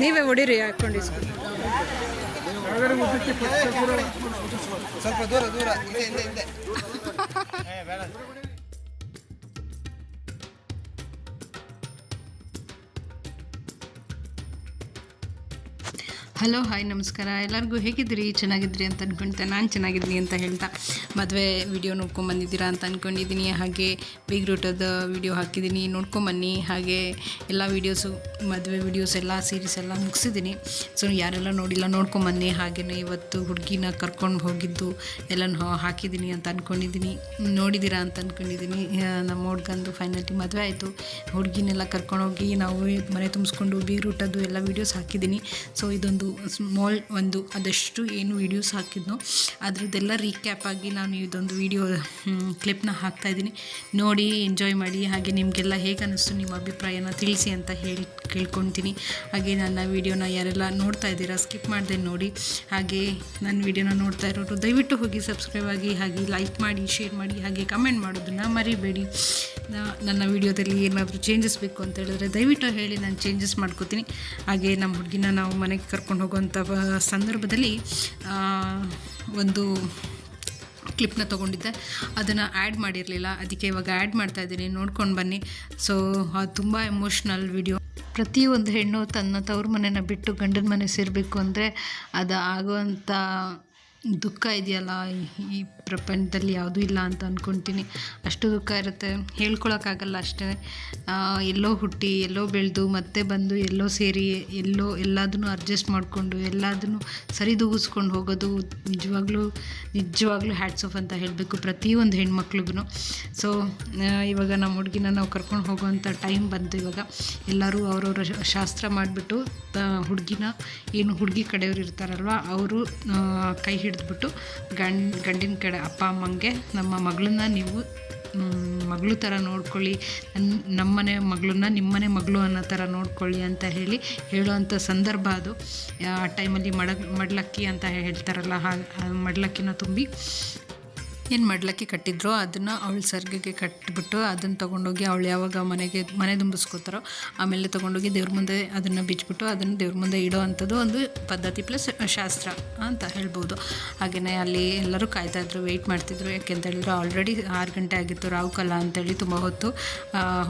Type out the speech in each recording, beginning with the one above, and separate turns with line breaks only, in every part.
ನೀವೇ ಹೊಡೀರಿ ಹಾಕೊಂಡು
ಸ್ವಲ್ಪ ದೂರ ದೂರ ಇದೆ ಇದೆ
ಹಲೋ, ಹಾಯ್, ನಮಸ್ಕಾರ. ಎಲ್ಲರಿಗೂ ಹೇಗಿದ್ದೀರಿ? ಚೆನ್ನಾಗಿದ್ರಿ ಅಂತ ಅಂದ್ಕೊಳ್ತೆ ನಾನು ಚೆನ್ನಾಗಿದ್ದೀನಿ ಅಂತ ಹೇಳ್ತಾ ಮದುವೆ ವಿಡಿಯೋ ನೋಡ್ಕೊಂಬಂದಿದ್ದೀರಾ ಅಂತ ಅಂದ್ಕೊಂಡಿದ್ದೀನಿ ಹಾಗೆ ಬಿಗ್ ರೂಟದ ವಿಡಿಯೋ ಹಾಕಿದ್ದೀನಿ. ನೋಡ್ಕೊಂಬನ್ನಿ. ಹಾಗೆ ಎಲ್ಲ ವೀಡಿಯೋಸು ಮದುವೆ ವೀಡಿಯೋಸ್ ಎಲ್ಲ ಸೀರೀಸ್ ಎಲ್ಲ ಮುಗಿಸಿದ್ದೀನಿ. ಸೊ ಯಾರೆಲ್ಲ ನೋಡಿಲ್ಲ, ನೋಡ್ಕೊಂಬನ್ನಿ. ಹಾಗೆಯೇ ಇವತ್ತು ಹುಡುಗಿನ ಕರ್ಕೊಂಡು ಹೋಗಿದ್ದು ಎಲ್ಲನೂ ಹಾಕಿದ್ದೀನಿ ಅಂತ ಅಂದ್ಕೊಂಡಿದ್ದೀನಿ ನೋಡಿದ್ದೀರಾ ಅಂತ ಅಂದ್ಕೊಂಡಿದ್ದೀನಿ ನಮ್ಮ ಹುಡ್ಗಂದು ಫೈನಲಿ ಮದುವೆ ಆಯಿತು. ಹುಡುಗಿನೆಲ್ಲ ಕರ್ಕೊಂಡೋಗಿ ನಾವು ಮನೆ ತುಂಬಿಸ್ಕೊಂಡು ಬೀಗ್ ರೂಟದ್ದು ಎಲ್ಲ ವೀಡಿಯೋಸ್ ಹಾಕಿದ್ದೀನಿ. ಸೊ ಇದೊಂದು ಸ್ಮಾಲ್ ಒಂದು, ಅದಷ್ಟು ಏನು ವೀಡಿಯೋಸ್ ಹಾಕಿದ್ನೋ, ಅದರದ್ದೆಲ್ಲ ರೀಕ್ಯಾಪ್ ಆಗಿ ನಾನು ಇದೊಂದು ವೀಡಿಯೋ ಕ್ಲಿಪ್ನ ಹಾಕ್ತಾಯಿದ್ದೀನಿ ನೋಡಿ ಎಂಜಾಯ್ ಮಾಡಿ, ಹಾಗೆ ನಿಮಗೆಲ್ಲ ಹೇಗೆ ಅನ್ನಿಸ್ತು ನಿಮ್ಮ ಅಭಿಪ್ರಾಯನ ತಿಳಿಸಿ ಅಂತ ಹೇಳಿ ಕೇಳ್ಕೊತೀನಿ. ಹಾಗೆ ನನ್ನ ವೀಡಿಯೋನ ಯಾರೆಲ್ಲ ನೋಡ್ತಾ ಇದ್ದೀರಾ ಸ್ಕಿಪ್ ಮಾಡಿದೆ ನೋಡಿ. ಹಾಗೆ ನನ್ನ ವೀಡಿಯೋನ ನೋಡ್ತಾ ಇರೋರು ದಯವಿಟ್ಟು ಹೋಗಿ ಸಬ್ಸ್ಕ್ರೈಬ್ ಆಗಿ, ಹಾಗೆ ಲೈಕ್ ಮಾಡಿ ಶೇರ್ ಮಾಡಿ, ಹಾಗೆ ಕಮೆಂಟ್ ಮಾಡೋದನ್ನು ಮರಿಬೇಡಿ. ನನ್ನ ವೀಡಿಯೋದಲ್ಲಿ ಏನಾದರೂ ಚೇಂಜಸ್ ಬೇಕು ಅಂತ ಹೇಳಿದ್ರೆ ದಯವಿಟ್ಟು ಹೇಳಿ, ನಾನು ಚೇಂಜಸ್ ಮಾಡ್ಕೋತೀನಿ. ಹಾಗೆ ನಮ್ಮ ಹುಡುಗಿನ ನಾವು ಮನೆಗೆ ಕರ್ಕೊಂಡು ಹೋಗುವಂಥ ಸಂದರ್ಭದಲ್ಲಿ ಒಂದು ಕ್ಲಿಪ್ನ ತೊಗೊಂಡಿದ್ದೆ. ಅದನ್ನು ಆ್ಯಡ್ ಮಾಡಿರಲಿಲ್ಲ. ಅದಕ್ಕೆ ಇವಾಗ ಆ್ಯಡ್ ಮಾಡ್ತಾ ಇದ್ದೀನಿ. ನೋಡ್ಕೊಂಡು ಬನ್ನಿ. ಸೊ ಅದು ತುಂಬ ಎಮೋಷ್ನಲ್ ವಿಡಿಯೋ ಪ್ರತಿಯೊಂದು ಹೆಣ್ಣು ತನ್ನ ತವ್ರ ಮನೆನ ಬಿಟ್ಟು ಗಂಡನ ಮನೆ ಸೇರಬೇಕು ಅಂದರೆ ಅದು ಆಗುವಂಥ ದುಃಖ ಇದೆಯಲ್ಲ ಈ- ಪ್ರಪಂಚದಲ್ಲಿ ಯಾವುದೂ ಇಲ್ಲ ಅಂತ ಅಂದ್ಕೊತೀನಿ ಅಷ್ಟು ದುಃಖ ಇರುತ್ತೆ. ಹೇಳ್ಕೊಳಕ್ಕಾಗಲ್ಲ ಅಷ್ಟೇ. ಎಲ್ಲೋ ಹುಟ್ಟಿ, ಎಲ್ಲೋ ಬೆಳೆದು, ಮತ್ತೆ ಬಂದು ಎಲ್ಲೋ ಸೇರಿ, ಎಲ್ಲೋ ಎಲ್ಲದನ್ನು ಅಡ್ಜಸ್ಟ್ ಮಾಡಿಕೊಂಡು, ಎಲ್ಲದನ್ನು ಸರಿದೂಗಿಸ್ಕೊಂಡು ಹೋಗೋದು ನಿಜವಾಗ್ಲೂ ನಿಜವಾಗ್ಲೂ ಹ್ಯಾಟ್ಸ್ ಆಫ್ ಅಂತ ಹೇಳಬೇಕು ಪ್ರತಿಯೊಂದು ಹೆಣ್ಮಕ್ಳಿಗೂ ಸೊ ಇವಾಗ ನಮ್ಮ ಹುಡುಗಿನ ನಾವು ಕರ್ಕೊಂಡು ಹೋಗುವಂಥ ಟೈಮ್ ಬಂತು ಇವಾಗ. ಎಲ್ಲರೂ ಅವರವರ ಶಾಸ್ತ್ರ ಮಾಡಿಬಿಟ್ಟು ಹುಡುಗಿನ, ಏನು ಹುಡುಗಿ ಕಡೆಯವ್ರು ಇರ್ತಾರಲ್ವ, ಅವರು ಕೈ ಹಿಡಿದ್ಬಿಟ್ಟು ಗಂಡ, ಗಂಡಿನ ಕಡೆ ಅಪ್ಪ, ಅಮ್ಮಂಗೆ ನಮ್ಮ ಮಗಳನ್ನ ನೀವು ಮಗಳು ಥರ ನೋಡ್ಕೊಳ್ಳಿ ನಮ್ಮನೆ ಮಗಳನ್ನ ನಿಮ್ಮನೆ ಮಗಳು ಅನ್ನೋ ಥರ ನೋಡ್ಕೊಳ್ಳಿ ಅಂತ ಹೇಳಿ ಹೇಳುವಂಥ ಸಂದರ್ಭ ಅದು. ಆ ಟೈಮಲ್ಲಿ ಮಡ ಮಡ್ಲಕ್ಕಿ ಅಂತ ಹೇಳ್ತಾರಲ್ಲ, ಹಾಗೆ ಮಡ್ಲಕ್ಕಿನ ತುಂಬಿ. ಏನು ಮಡ್ಲಕ್ಕಿ ಕಟ್ಟಿದ್ರು ಅದನ್ನು ಅವಳ ಸರ್ಗಿಗೆ ಕಟ್ಟಿಬಿಟ್ಟು ಅದನ್ನು ತೊಗೊಂಡೋಗಿ ಅವಳು ಯಾವಾಗ ಮನೆಗೆ, ಮನೆ ತುಂಬಿಸ್ಕೋತಾರೋ ಆಮೇಲೆ ತೊಗೊಂಡೋಗಿ ದೇವ್ರ ಮುಂದೆ ಅದನ್ನು ಬಿಚ್ಚಿಬಿಟ್ಟು ಅದನ್ನು ದೇವ್ರ ಮುಂದೆ ಇಡೋ ಅಂಥದ್ದು ಒಂದು ಪದ್ಧತಿ ಪ್ಲಸ್ ಶಾಸ್ತ್ರ ಅಂತ ಹೇಳ್ಬೋದು. ಹಾಗೆಯೇ ಅಲ್ಲಿ ಎಲ್ಲರೂ ಕಾಯ್ತಾಯಿದ್ರು ವೆಯ್ಟ್ ಮಾಡ್ತಿದ್ರು. ಯಾಕೆ ಅಂತ ಹೇಳಿದ್ರೆ ಆಲ್ರೆಡಿ ಆರು ಗಂಟೆ ಆಗಿತ್ತು ರಾವುಕಲ್ಲ ಅಂತೇಳಿ ತುಂಬ ಹೊತ್ತು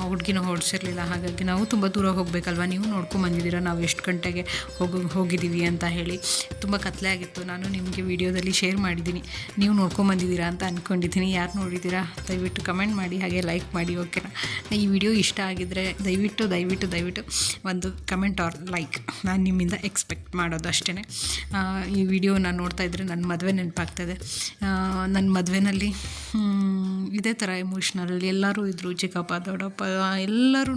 ಹುಡುಗಿನ ಹೊಡ್ಸಿರ್ಲಿಲ್ಲ ಹಾಗಾಗಿ ನಾವು ತುಂಬ ದೂರ ಹೋಗಬೇಕಲ್ವ? ನೀವು ನೋಡ್ಕೊಂಬಂದಿದ್ದೀರಾ ನಾವು ಎಷ್ಟು ಗಂಟೆಗೆ ಹೋಗಿ, ಹೋಗಿದ್ದೀವಿ ಅಂತ ಹೇಳಿ. ತುಂಬ ಕತ್ಲೆ ಆಗಿತ್ತು. ನಾನು ನಿಮಗೆ ವಿಡಿಯೋದಲ್ಲಿ ಶೇರ್ ಮಾಡಿದ್ದೀನಿ. ನೀವು ನೋಡ್ಕೊಂಬಂದಿದ್ದೀರಾ ಅಂತ ಅಂದ್ಕೊಂಡಿದ್ದೀನಿ ಯಾರು ನೋಡಿದ್ದೀರಾ? ದಯವಿಟ್ಟು ಕಮೆಂಟ್ ಮಾಡಿ, ಹಾಗೆ ಲೈಕ್ ಮಾಡಿ ಓಕೆನಾ ಈ ವಿಡಿಯೋ ಇಷ್ಟ ಆಗಿದ್ದರೆ ದಯವಿಟ್ಟು ದಯವಿಟ್ಟು ದಯವಿಟ್ಟು ಒಂದು ಕಮೆಂಟ್ ಆರ್ ಲೈಕ್ ನಾನು ನಿಮ್ಮಿಂದ ಎಕ್ಸ್ಪೆಕ್ಟ್ ಮಾಡೋದು ಅಷ್ಟೇ ಈ ವಿಡಿಯೋ ನಾನು ನೋಡ್ತಾ ಇದ್ದರೆ ನನ್ನ ಮದುವೆ ನೆನಪಾಗ್ತದೆ. ನನ್ನ ಮದುವೆನಲ್ಲಿ ಇದೇ ಥರ ಎಮೋಷ್ನಲ್ ಎಲ್ಲರೂ ಇದ್ದರು ಚಿಕ್ಕಪ್ಪ, ದೊಡ್ಡಪ್ಪ ಎಲ್ಲರೂ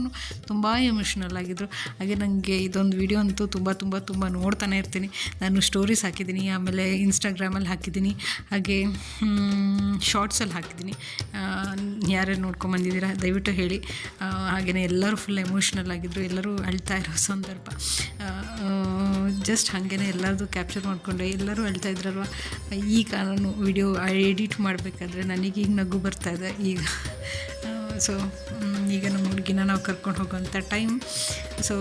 ತುಂಬ ಎಮೋಷ್ನಲ್ ಆಗಿದ್ದರು ಹಾಗೆ ನನಗೆ ಇದೊಂದು ವಿಡಿಯೋ ಅಂತೂ ತುಂಬ ತುಂಬ ತುಂಬ ನೋಡ್ತಾನೆ ಇರ್ತೀನಿ. ನಾನು ಸ್ಟೋರೀಸ್ ಹಾಕಿದ್ದೀನಿ, ಆಮೇಲೆ ಇನ್ಸ್ಟಾಗ್ರಾಮಲ್ಲಿ ಹಾಕಿದ್ದೀನಿ. ಹಾಗೆ ಶಾರ್ಟ್ಸಲ್ಲಿ ಹಾಕಿದ್ದೀನಿ. ಯಾರ್ಯಾರು ನೋಡ್ಕೊಂಬಂದಿದ್ದೀರಾ ದಯವಿಟ್ಟು ಹೇಳಿ. ಹಾಗೆಯೇ ಎಲ್ಲರೂ ಫುಲ್ ಎಮೋಷ್ನಲ್ ಆಗಿದ್ದರು ಎಲ್ಲರೂ ಅಳ್ತಾ ಇರೋ ಸಂದರ್ಭ. ಜಸ್ಟ್ ಹಾಗೇ ಎಲ್ಲರದು ಕ್ಯಾಪ್ಚರ್ ಮಾಡಿಕೊಂಡೆ. ಎಲ್ಲರೂ ಅಳ್ತಾ ಇದ್ರಲ್ವ? ಈಗ ನಾನು ವಿಡಿಯೋ ಎಡಿಟ್ ಮಾಡಬೇಕಾದ್ರೆ ನನಗೆ ಈಗ ನಗು ಬರ್ತಾ ಇದೆ ಈಗ. ಸೊ ಈಗ ನಮ್ಮ ಹುಡುಗಿನ ನಾವು ಕರ್ಕೊಂಡು ಹೋಗೋಂಥ ಟೈಮ್ ಸೊ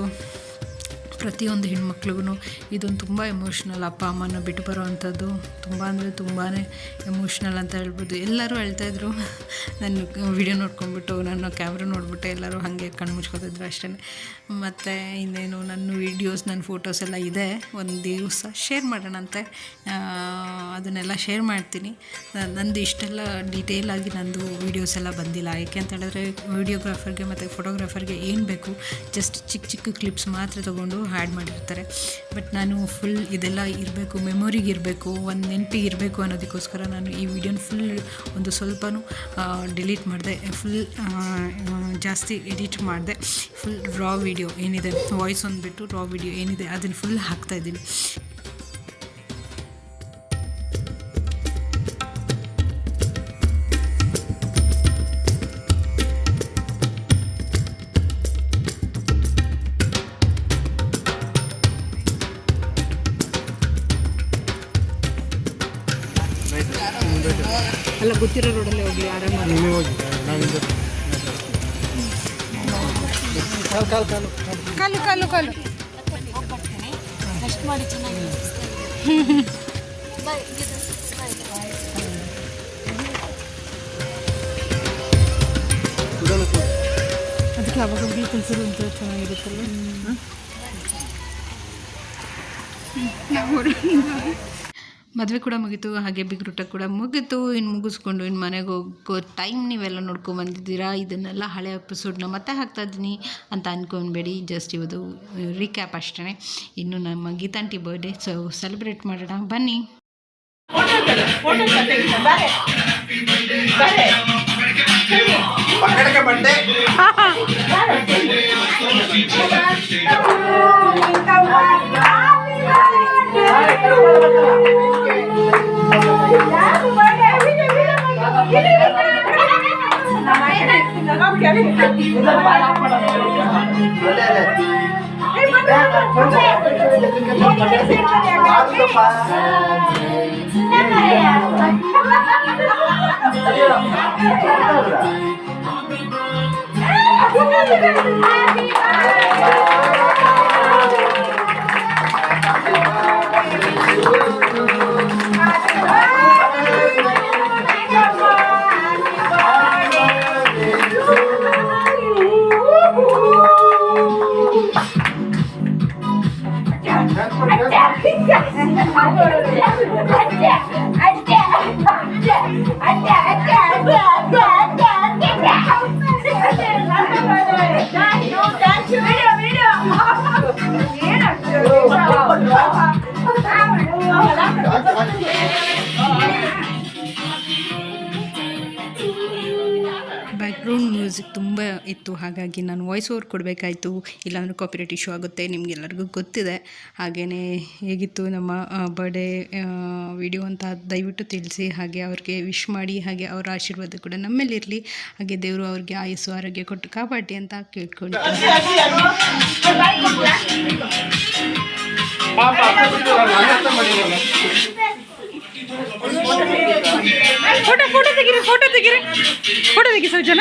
ಪ್ರತಿಯೊಂದು ಹೆಣ್ಮಕ್ಳಿಗೂ ಇದೊಂದು ತುಂಬ ಎಮೋಷ್ನಲ್ ಅಪ್ಪ, ಅಮ್ಮನ ಬಿಟ್ಟು ಬರೋವಂಥದ್ದು. ತುಂಬ ಅಂದರೆ ತುಂಬಾ ಎಮೋಷ್ನಲ್ ಅಂತ ಹೇಳ್ಬೋದು. ಎಲ್ಲರೂ ಹೇಳ್ತಾಯಿದ್ರು ನನ್ನ ವಿಡಿಯೋ ನೋಡ್ಕೊಂಡ್ಬಿಟ್ಟು, ನನ್ನ ಕ್ಯಾಮ್ರಾ ನೋಡಿಬಿಟ್ಟು ಎಲ್ಲರೂ ಹಾಗೆ ಕಣ್ಣು ಮುಚ್ಕೋತಿದ್ರು ಅಷ್ಟೇ ಮತ್ತು ಇನ್ನೇನು, ನನ್ನ ವೀಡಿಯೋಸ್ ನನ್ನ ಫೋಟೋಸ್ ಎಲ್ಲ ಇದೆ. ಒಂದು ದಿವಸ ಶೇರ್ ಮಾಡೋಣಂತೆ ಅದನ್ನೆಲ್ಲ ಶೇರ್ ಮಾಡ್ತೀನಿ. ನಂದು ಇಷ್ಟೆಲ್ಲ ಡೀಟೇಲ್ ಆಗಿ ನಂದು ವೀಡಿಯೋಸ್ ಎಲ್ಲ ಬಂದಿಲ್ಲ. ಯಾಕೆ ಅಂತ ಹೇಳಿದ್ರೆ ವಿಡಿಯೋಗ್ರಾಫರ್ಗೆ ಮತ್ತು ಫೋಟೋಗ್ರಾಫರ್ಗೆ ಏನು ಬೇಕು? ಜಸ್ಟ್ ಚಿಕ್ಕ ಚಿಕ್ಕ ಕ್ಲಿಪ್ಸ್ ಮಾತ್ರ ತೊಗೊಂಡು ಆ್ಯಡ್ ಮಾಡಿರ್ತಾರೆ. ಬಟ್ ನಾನು ಫುಲ್ ಇದೆಲ್ಲ ಇರಬೇಕು ಮೆಮೊರಿಗೆ ಇರಬೇಕು, ಒಂದು ನೆನಪಿಗೆ ಇರಬೇಕು ಅನ್ನೋದಕ್ಕೋಸ್ಕರ ನಾನು ಈ ವಿಡಿಯೋನ ಫುಲ್ ಒಂದು ಸ್ವಲ್ಪನೂ ಡಿಲೀಟ್ ಮಾಡಿದೆ. ಫುಲ್ ಜಾಸ್ತಿ ಎಡಿಟ್ ಮಾಡಿದೆ. ಫುಲ್ ರಾ ವಿಡಿಯೋ ಏನಿದೆ ವಾಯ್ಸ್ ಅಂದ್ಬಿಟ್ಟು ರಾ ವಿಡಿಯೋ ಏನಿದೆ, ಅದನ್ನು ಫುಲ್ ಹಾಕ್ತಾಯಿದ್ದೀನಿ ಅಲ್ಲ ಗೊತ್ತಿರೋ ರೋಡಲ್ಲಿ ಹೋಗಿ ಆರಾಮಾಗಿ.
ನೀವೇ ಹೋಗಿ ನಾವಿಂದ ಕಾಲು ಕಾಲು ಕಾಲು.
ಕಾಲು ಕಾಲು ಕಾಲು.
ಫಸ್ಟ್ ಮಾಡಿ ಚೆನ್ನಾಗಿ
ಅದಕ್ಕೆ ಅವಾಗ ಕಲ್ಸೋದು ಅಂತ ಚೆನ್ನಾಗಿರುತ್ತಲ್ಲ ಮದುವೆ ಕೂಡ ಮುಗೀತು ಹಾಗೆ ಬಿಗ್ರೂಟ ಕೂಡ ಮುಗೀತು ಇನ್ನು ಮುಗಿಸ್ಕೊಂಡು ಇನ್ನು ಮನೆಗೆ ಹೋಗೋ ಟೈಮ್ ನೀವೆಲ್ಲ ನೋಡ್ಕೊಂಡು ಬಂದಿದ್ದೀರಾ ಇದನ್ನೆಲ್ಲ ಹಳೆ ಎಪಿಸೋಡ್ನ ಮತ್ತೆ ಹಾಕ್ತಾ ಇದ್ದೀನಿ ಅಂತ ಅಂದ್ಕೊಬೇಡಿ ಜಸ್ಟ್ ಇವತ್ತು ರೀಕ್ಯಾಪ್ ಅಷ್ಟೇ ಇನ್ನು ನಮ್ಮ ಗೀತಾಂಟಿ ಬರ್ಡೇ ಸೊ ಸೆಲೆಬ್ರೇಟ್ ಮಾಡೋಣ. ಬನ್ನಿ.
ಪಕ್ಕಡಕ್ಕೆ ಬಂಡೆ
ಬ್ಯಾಕ್ಗ್ರೌಂಡ್ ಇತ್ತು ಹಾಗಾಗಿ ನಾನು ವಾಯ್ಸ್ ಓವರ್ ಕೊಡಬೇಕಾಯಿತು. ಇಲ್ಲಾಂದರೆ ಕಾಪಿರೇಟ್ ಇಶ್ಯೂ ಆಗುತ್ತೆ. ನಿಮಗೆಲ್ಲರಿಗೂ ಗೊತ್ತಿದೆ. ಹಾಗೆಯೇ ಹೇಗಿತ್ತು ನಮ್ಮ ಬರ್ಡೇ ವಿಡಿಯೋ ಅಂತ ದಯವಿಟ್ಟು ತಿಳಿಸಿ. ಹಾಗೆ ಅವ್ರಿಗೆ ವಿಶ್ ಮಾಡಿ ಹಾಗೆ ಅವರ ಆಶೀರ್ವಾದ ಕೂಡ ನಮ್ಮಲ್ಲಿರಲಿ ಹಾಗೆ ದೇವರು ಅವ್ರಿಗೆ ಆಯಸ್ಸು ಆರೋಗ್ಯ ಕೊಟ್ಟು ಕಾಪಾಡಿ ಅಂತ ಕೇಳ್ಕೊಂಡು ಫೋಟೋ ಫೋಟೋ ತೆಗಿರಿ ಫೋಟೋ ತೆಗಿರಿ. ಫೋಟೋ ತೆಗಿ ಸೌಜನ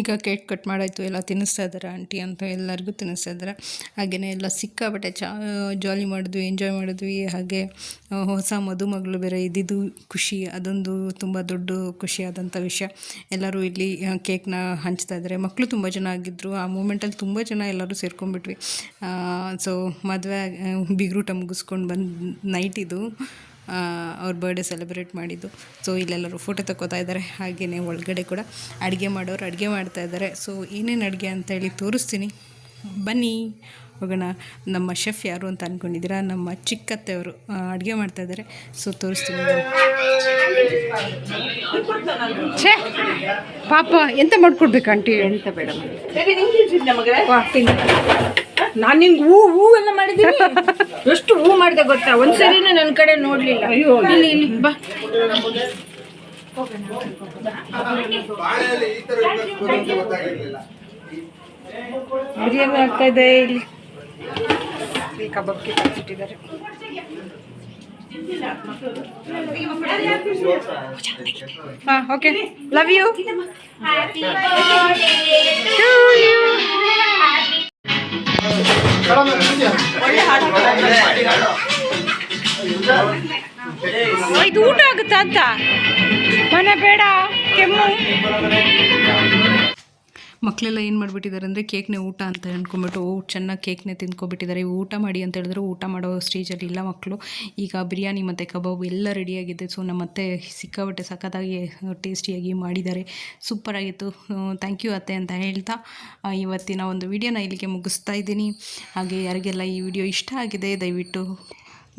ಈಗ ಕೇಕ್ ಕಟ್ ಮಾಡಾಯಿತು, ಎಲ್ಲ ತಿನ್ನಿಸ್ತಾ ಇದ್ದಾರೆ ಆಂಟಿ ಅಂತ ಎಲ್ಲರಿಗೂ ತಿನ್ನಿಸ್ತಾ ಇದ್ದಾರೆ ಹಾಗೆಯೇ ಎಲ್ಲ ಸಿಕ್ಕಾಬಟ್ಟೆ ಚಾ ಜಾಲಿ ಮಾಡಿದ್ವಿ ಎಂಜಾಯ್ ಮಾಡಿದ್ವಿ. ಹಾಗೆ ಹೊಸ ಮದುಮಗಳು ಬೇರೆ ಇದ್ದಿದ್ದು ಖುಷಿ, ಅದೊಂದು ತುಂಬ ದೊಡ್ಡ ಖುಷಿಯಾದಂಥ ವಿಷಯ. ಎಲ್ಲರೂ ಇಲ್ಲಿ ಕೇಕ್ನ ಹಂಚ್ತಾ ಇದ್ದಾರೆ ಮಕ್ಕಳು ತುಂಬ ಜನ ಆಗಿದ್ದರು ಆ ಮೂಮೆಂಟಲ್ಲಿ ತುಂಬ ಜನ ಎಲ್ಲರೂ ಸೇರ್ಕೊಂಡ್ಬಿಟ್ವಿ. ಸೊ ಮದುವೆ ಬಿಗ್ರೂಟ ಮುಗಿಸ್ಕೊಂಡು ಬಂದು ನೈಟ್ ಇದು. ಅವ್ರ ಬರ್ಡೇ ಸೆಲೆಬ್ರೇಟ್ ಮಾಡಿದ್ದು. ಸೊ ಇಲ್ಲೆಲ್ಲರೂ ಫೋಟೋ ತಗೋತಾ ಇದ್ದಾರೆ. ಹಾಗೆಯೇ ಒಳಗಡೆ ಕೂಡ ಅಡುಗೆ ಮಾಡೋರು ಅಡುಗೆ ಮಾಡ್ತಾ ಇದ್ದಾರೆ. ಸೊ ಏನೇನು ಅಡುಗೆ ಅಂತೇಳಿ ತೋರಿಸ್ತೀನಿ. ಬನ್ನಿ ಹೋಗೋಣ. ನಮ್ಮ ಶೆಫ್ ಯಾರು ಅಂತ ಅಂದ್ಕೊಂಡಿದ್ದೀರಾ ನಮ್ಮ ಚಿಕ್ಕತ್ತೆಯವರು ಅಡುಗೆ ಮಾಡ್ತಾ ಇದ್ದಾರೆ. ಸೊ ತೋರಿಸ್ತೀನಿ. ಛೇ ಪಾಪ ಎಂತ ಮಾಡ್ಕೊಡ್ಬೇಕು ಆಂಟಿ? ಎಂತ ಬೇಡ
ನಾನು ನಿನ್ಗೆ ಹೂ ಹೂ ಎಲ್ಲ ಮಾಡಿದೀನಿ ಎಷ್ಟು ಹೂ ಮಾಡಿದೆ ಗೊತ್ತಾ? ಒಂದ್ಸರಿನೂ ನನ್ನ ಕಡೆ ನೋಡ್ಲಿಲ್ಲ. ಅಯ್ಯೋ. ಇಲ್ಲಿ ಇಲ್ಲಿ ಬಾ. ಬಿರಿಯಾನಿ ಆಗ್ತಾ ಇದೆ ಇಲ್ಲಿ ಈ ಕಬಾಬ್ಗೆ ಕಳ್ಸಿಟ್ಟಿದ್ದಾರೆ. ಹಾ ಓಕೆ ಲವ್ ಯು
ಇದು ಊಟ ಆಗುತ್ತಾ ಅಂತ? ಮನೆ ಬೇಡ ಕೆಮ್ಮು. ಮಕ್ಕಳೆಲ್ಲ ಏನು ಮಾಡಿಬಿಟ್ಟಿದ್ದಾರೆ ಅಂದರೆ ಕೇಕ್ನೇ ಊಟ ಅಂತ ಅಂದ್ಕೊಂಬಿಟ್ಟು ಓ, ಚೆನ್ನಾಗಿ ಕೇಕ್ನೇ ತಿಂದ್ಕೊಬಿಟ್ಟಿದ್ದಾರೆ. ಊಟ ಮಾಡಿ ಅಂತ ಹೇಳಿದ್ರು, ಊಟ ಮಾಡೋ ಸ್ಟೇಜಲ್ಲಿ ಇಲ್ಲ ಮಕ್ಕಳು ಈಗ ಬಿರಿಯಾನಿ ಮತ್ತು ಕಬಾಬ್ ಎಲ್ಲ ರೆಡಿಯಾಗಿದೆ ಸೊ ನಮ್ಮ ಮತ್ತೆ ಸಿಕ್ಕಾಬಟ್ಟೆ ಸಖತ್ತಾಗಿ ಟೇಸ್ಟಿಯಾಗಿ ಮಾಡಿದ್ದಾರೆ. ಸೂಪರಾಗಿತ್ತು ಥ್ಯಾಂಕ್ ಯು ಅತ್ತೆ ಅಂತ ಹೇಳ್ತಾ ಇವತ್ತಿನ ಒಂದು ವಿಡಿಯೋನ ಇಲ್ಲಿಗೆ ಮುಗಿಸ್ತಾ ಇದ್ದೀನಿ. ಹಾಗೆ ಯಾರಿಗೆಲ್ಲ ಈ ವಿಡಿಯೋ ಇಷ್ಟ ಆಗಿದೆ, ದಯವಿಟ್ಟು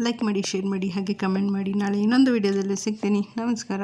ಲೈಕ್ ಮಾಡಿ ಶೇರ್ ಮಾಡಿ, ಹಾಗೆ ಕಮೆಂಟ್ ಮಾಡಿ. ನಾಳೆ ಇನ್ನೊಂದು ವಿಡಿಯೋದಲ್ಲಿ ಸಿಗ್ತೀನಿ. ನಮಸ್ಕಾರ.